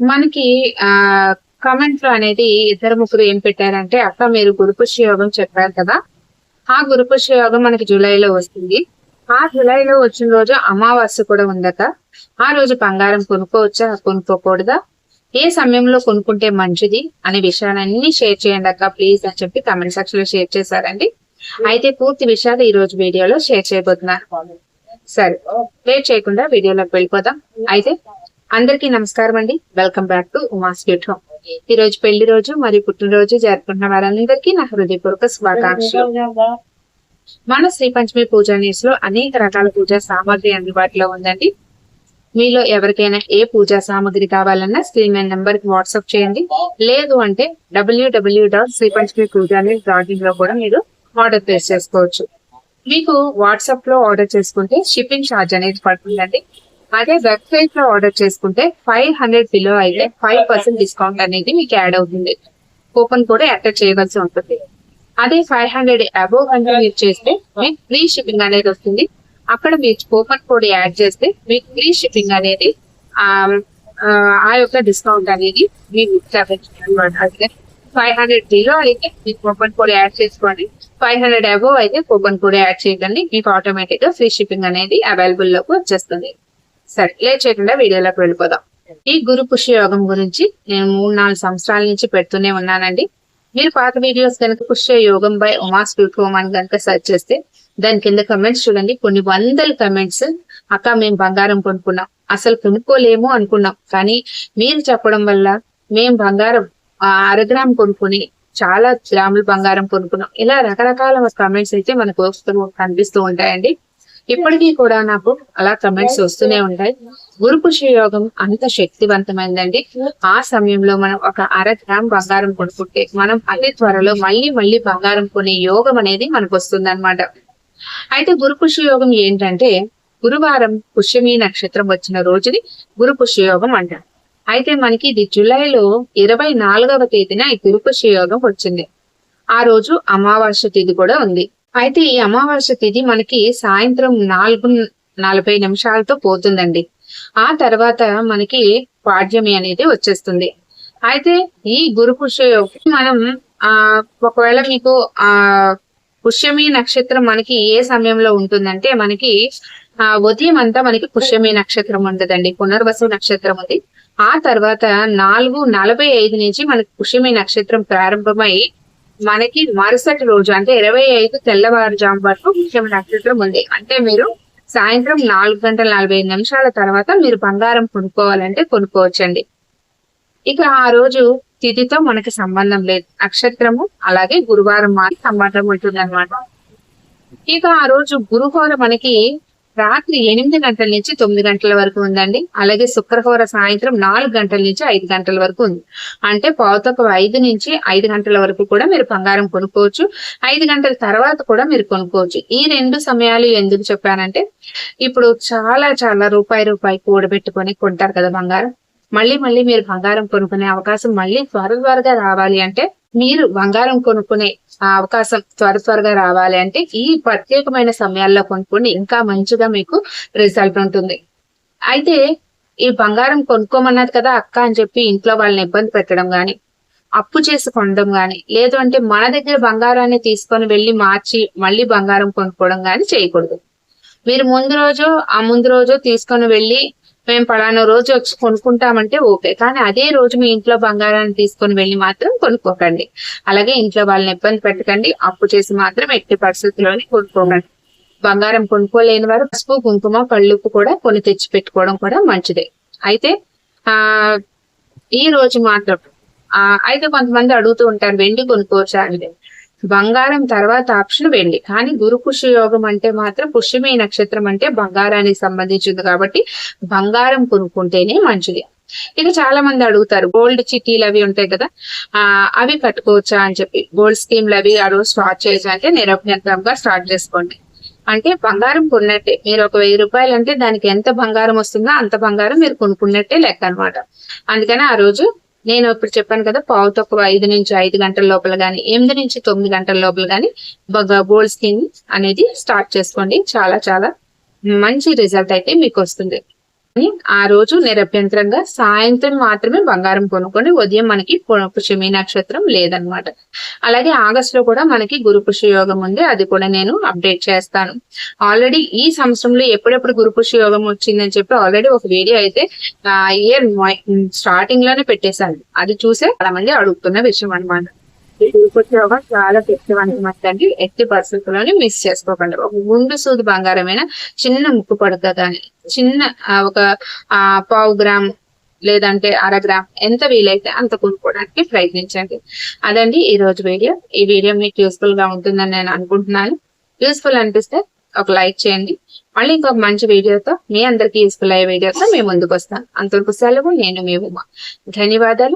మనకి ఆ కమెంట్లో అనేది ఇద్దరు ముగ్గురు ఏం పెట్టారంటే అక్క మీరు గురుపుష్య యోగం చెప్పారు కదా ఆ గురుపుష్య యోగం మనకి జూలైలో వస్తుంది. ఆ జూలైలో వచ్చిన రోజు అమావాస్య కూడా ఉందట. ఆ రోజు బంగారం కొనుక్కోవచ్చా కొనుక్కోకూడదా? ఏ సమయంలో కొనుక్కుంటే మంచిది అనే విషయాలన్నీ షేర్ చేయండి అక్క ప్లీజ్ అని చెప్పి కమెంట్ సెక్షన్లో షేర్ చేశారండి. అయితే పూర్తి విషయాలు ఈ రోజు వీడియోలో షేర్ చేయబోతున్నాను సరే లేట్ చేయకుండా వీడియోలోకి వెళ్ళిపోదాం. అయితే అందరికీ నమస్కారం అండి. Welcome back to Uma sweet home ఈ రోజు పెళ్ళి రోజు మరియు పుట్టినరోజు జరుపుకుంటున్న వారందరికీ నా హృదయపూర్వక శుభాకాంక్షలు. మన శ్రీ పంచమి పూజా లో అనేక రకాల పూజా సామాగ్రి అందుబాటులో ఉందండి. మీలో ఎవరికైనా ఏ పూజా సామాగ్రి కావాలన్నా స్క్రీన్ మీద నెంబర్కి వాట్సాప్ చేయండి. లేదు అంటే W W dot Sri Panchami Pooja dot ఇన్లో కూడా మీరు ఆర్డర్ ప్లేస్ చేసుకోవచ్చు. మీకు వాట్సాప్లో ఆర్డర్ చేసుకుంటే షిప్పింగ్ ఛార్జ్ అనేది పడుతుందండి. అదే వెబ్సైట్లో ఆర్డర్ చేసుకుంటే ఫైవ్ హండ్రెడ్ బిలో అయితే ఫైవ్ పర్సెంట్ డిస్కౌంట్ అనేది మీకు యాడ్ అవుతుంది. కూపన్ కూడా ఎంటర్ చేయవలసి ఉంటుంది. అదే ఫైవ్ హండ్రెడ్ అబోవ్ అంటే మీరు చేస్తే మీకు ఫ్రీ షిప్పింగ్ అనేది వస్తుంది. అక్కడ మీరు కూపన్ కోడ్ యాడ్ చేస్తే మీకు ఫ్రీ షిప్పింగ్ అనేది ఆ యొక్క డిస్కౌంట్ అనేది మీకు అనమాట ఫైవ్ హండ్రెడ్ బిలో అయితే మీకు కూపన్ కోడ్ యాడ్ చేసుకోండి. ఫైవ్ హండ్రెడ్ అబోవ్ అయితే కూపన్ కోడ్ యాడ్ చేయకండి మీకు ఆటోమేటిక్గా ఫ్రీ షిప్పింగ్ అనేది అవైలబుల్లోకి వచ్చేస్తుంది. సరే లేచేయకుండా చేయకుండా వీడియోలోకి వెళ్ళిపోదాం. ఈ గురు పుష్య యోగం గురించి నేను మూడు నాలుగు సంవత్సరాల నుంచి పెడుతూనే ఉన్నానండి. మీరు పాత వీడియోస్ కనుక పుష్య యోగం బై ఉమా స్వీట్ హోమ్ అని కనుక సెర్చ్ చేస్తే దాని కింద కమెంట్స్ చూడండి. కొన్ని వందల కమెంట్స్ అక్క మేము బంగారం కొనుక్కున్నాం. అసలు కొనుక్కోలేము అనుకున్నాం. కానీ మీరు చెప్పడం వల్ల మేము బంగారం అరగ్రామ్ అర గ్రామ్ కొనుక్కుని చాలా గ్రాములు బంగారం కొనుక్కున్నాం. ఇలా రకరకాల కమెంట్స్ అయితే మనకు వస్తూ కనిపిస్తూ ఉంటాయండి. ఇప్పటికీ కూడా నాకు అలా కమెంట్స్ వస్తూనే ఉంటాయి. గురు పుష్య యోగం అంత శక్తివంతమైందండి. ఆ సమయంలో మనం ఒక అర గ్రామ్ బంగారం కొనుక్కుంటే మనం అతి త్వరలో మళ్ళీ మళ్ళీ బంగారం కొనే యోగం అనేది మనకు వస్తుంది అయితే గురు పుష్య యోగం ఏంటంటే గురువారం పుష్యమి నక్షత్రం వచ్చిన రోజుని గురు పుష్య యోగం అంటారు అయితే మనకి ఇది జూలైలో ఇరవై నాలుగవ తేదీన ఈ గురు యోగం వచ్చింది. ఆ రోజు అమావాస్య తిథి కూడా ఉంది. అయితే ఈ అమావాస్య తిథి మనకి సాయంత్రం నాలుగు నలభై నిమిషాలతో పోతుందండి. ఆ తర్వాత మనకి పాడ్యమి అనేది వచ్చేస్తుంది. అయితే ఈ గురు పుష్య మనం ఆ ఒకవేళ మీకు ఆ పుష్యమి నక్షత్రం మనకి ఏ సమయంలో ఉంటుందంటే మనకి ఆ ఉదయం అంతా మనకి పుష్యమి నక్షత్రం ఉండదండి పునర్వసు నక్షత్రం ఉంది. ఆ తర్వాత నాలుగు నలభై ఐదు నుంచి మనకి పుష్యమి నక్షత్రం ప్రారంభమై మనకి మరుసటి రోజు అంటే ఇరవై ఐదు తెల్లవారుజాము వరకు పుష్యమి నక్షత్రం ఉంది అంటే మీరు సాయంత్రం నాలుగు గంటల నలభై ఐదు నిమిషాల తర్వాత మీరు బంగారం కొనుక్కోవాలంటే కొనుక్కోవచ్చండి. ఇక ఆ రోజు తిథితో మనకి సంబంధం లేదు. నక్షత్రము అలాగే గురువారం మాత్రం సంబంధం ఉంటుంది అనమాట ఇక ఆ రోజు గురుహోర మనకి రాత్రి ఎనిమిది గంటల నుంచి తొమ్మిది గంటల వరకు ఉందండి. అలాగే శుక్రహోర సాయంత్రం నాలుగు గంటల నుంచి ఐదు గంటల వరకు ఉంది. అంటే పావుతొక్క ఐదు నుంచి ఐదు గంటల వరకు కూడా మీరు బంగారం కొనుక్కోవచ్చు. ఐదు గంటల తర్వాత కూడా మీరు కొనుక్కోవచ్చు. ఈ రెండు సమయాలు ఎందుకు చెప్పానంటే ఇప్పుడు చాలా చాలా రూపాయి రూపాయి కూడబెట్టుకొని కొంటారు కదా బంగారం. మళ్ళీ మళ్ళీ మీరు బంగారం కొనుక్కునే అవకాశం మళ్ళీ త్వర త్వరగా రావాలి అంటే మీరు బంగారం కొనుక్కునే అవకాశం త్వర త్వరగా రావాలి అంటే ఈ ప్రత్యేకమైన సమయాల్లో కొనుక్కోండి. ఇంకా మంచిగా మీకు రిజల్ట్ ఉంటుంది. అయితే ఈ బంగారం కొనుక్కోమన్నది కదా అక్క అని చెప్పి ఇంట్లో వాళ్ళని ఇబ్బంది పెట్టడం గాని అప్పు చేసి కొనడం గాని లేదు అంటే మన దగ్గర బంగారాన్ని తీసుకొని వెళ్ళి మార్చి మళ్ళీ బంగారం కొనుక్కోవడం గాని చేయకూడదు. మీరు ముందు రోజు ఆ ముందు రోజు తీసుకొని వెళ్ళి మేము పలానా రోజు వచ్చి కొనుక్కుంటామంటే ఓకే. కానీ అదే రోజు మీ ఇంట్లో బంగారాన్ని తీసుకొని వెళ్ళి మాత్రం కొనుక్కోకండి. అలాగే ఇంట్లో వాళ్ళని ఇబ్బంది పెట్టకండి. అప్పు చేసి మాత్రం ఎట్టి పరిస్థితుల్లోనే కొనుక్కోకండి. బంగారం కొనుక్కోలేని వారు పసుపు కుంకుమ కళ్ళుప్పు కూడా కొని తెచ్చి పెట్టుకోవడం కూడా మంచిదే. అయితే ఆ ఈ రోజు మాత్రం ఆ అయితే కొంతమంది అడుగుతూ ఉంటారు వెండి కొనుక్కోవచ్చా? అంటే బంగారం తర్వాత ఆప్షన్ వెండి. కానీ గురు పుష్య యోగం అంటే మాత్రం పుష్యమే నక్షత్రం అంటే బంగారానికి సంబంధించింది కాబట్టి బంగారం కొనుక్కుంటేనే మంచిది. ఇక చాలా మంది అడుగుతారు గోల్డ్ చిట్టీలు అవి ఉంటాయి కదా ఆ అవి కట్టుకోవచ్చా అని చెప్పి. గోల్డ్ స్కీమ్లు అవి ఆ రోజు స్టార్ట్ చేయొచ్చా అంటే నిరభ్యంతరంగా స్టార్ట్ చేసుకోండి. అంటే బంగారం కొన్నట్టే మీరు ఒక వెయ్యి రూపాయలు అంటే దానికి ఎంత బంగారం వస్తుందో అంత బంగారం మీరు కొనుక్కున్నట్టే లెక్క అన్నమాట. అందుకని ఆ రోజు నేను ఇప్పుడు చెప్పాను కదా పావు తక్కువ ఐదు నుంచి ఐదు గంటల లోపల కానీ ఎనిమిది నుంచి తొమ్మిది గంటల లోపల కానీ గోల్డ్ స్కిన్ అనేది స్టార్ట్ చేసుకోండి. చాలా చాలా మంచి రిజల్ట్ అయితే మీకు వస్తుంది. ఆ రోజు నిరభ్యంతరంగా సాయంత్రం మాత్రమే బంగారం కొనుక్కొని ఉదయం మనకి పుష్యమి నక్షత్రం లేదనమాట అలాగే ఆగస్ట్లో కూడా మనకి గురు యోగం ఉంది. అది కూడా నేను అప్డేట్ చేస్తాను. ఆల్రెడీ ఈ సంవత్సరంలో ఎప్పుడెప్పుడు గురు యోగం వచ్చిందని చెప్పి ఆల్రెడీ ఒక వీడియో అయితే ఇయర్ స్టార్టింగ్లోనే పెట్టేశాను. అది చూసే చాలా మంది అడుగుతున్న విషయం అన్నమాట. ఈ గురు పుష్య యోగం చాలా ఎట్టి పరిస్థితుల్లోనే మిస్ చేసుకోకండి. ఒక గుండు సూది బంగారమైన చిన్న ముక్కు పడక కానీ చిన్న ఒక ఆ పావు గ్రామ్ లేదంటే అర గ్రామ్ ఎంత వీలైతే అంత కొనుక్కోవడానికి ప్రయత్నించండి. అదండి ఈ రోజు వీడియో. ఈ వీడియో మీకు యూస్ఫుల్గా ఉంటుందని నేను అనుకుంటున్నాను. యూస్ఫుల్ అనిపిస్తే ఒక లైక్ చేయండి. మళ్ళీ ఇంకొక మంచి వీడియోతో మీ అందరికీ యూస్ఫుల్ అయ్యే వీడియోతో మేము ముందుకు వస్తాను అంతవరకు సెలవు నేను మీ ఉమా. ధన్యవాదాలు.